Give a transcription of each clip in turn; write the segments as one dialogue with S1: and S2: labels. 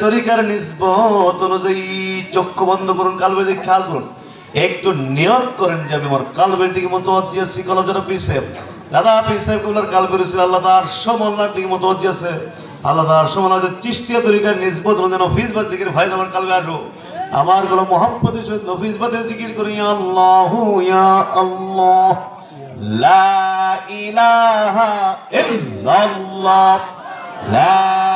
S1: তরিকার অনুযায়ী চক্ষু বন্ধ করুন দিকে খেয়াল করুন। একটু নিয়ত করেন যে আমি আমার কালবের দিকে মতো কলম যেন দাদা কুলার আল্লাহ তার সমল্লার দিকে মতো আল্লাহ তার চিস্তিয়া তরিকার নফিস বা জিকির ভাই আমার কালবে আমারগুলো সহিত জিকির করি আল্লাহ, ইয়া আল্লাহ। লা ইলাহা ইল্লাল্লাহ। لا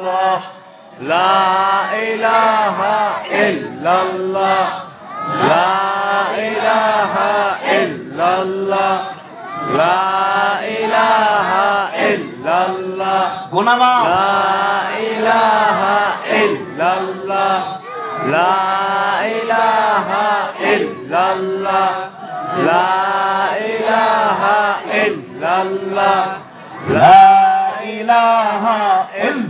S1: الله لا إله إلا الله
S2: لا إله إلا الله لا إله إلا الله
S1: غنما
S2: لا إله إلا الله لا إله إلا الله لا إله إلا الله
S1: لا إله إلا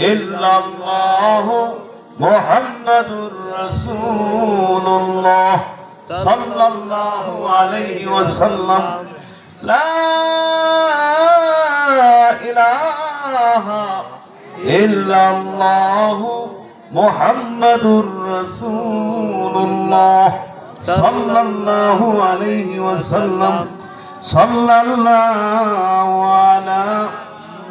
S2: إلا الله
S1: محمد رسول الله صلى الله عليه وسلم. لا إله إلا الله محمد رسول الله صلى الله عليه وسلم. صلى الله على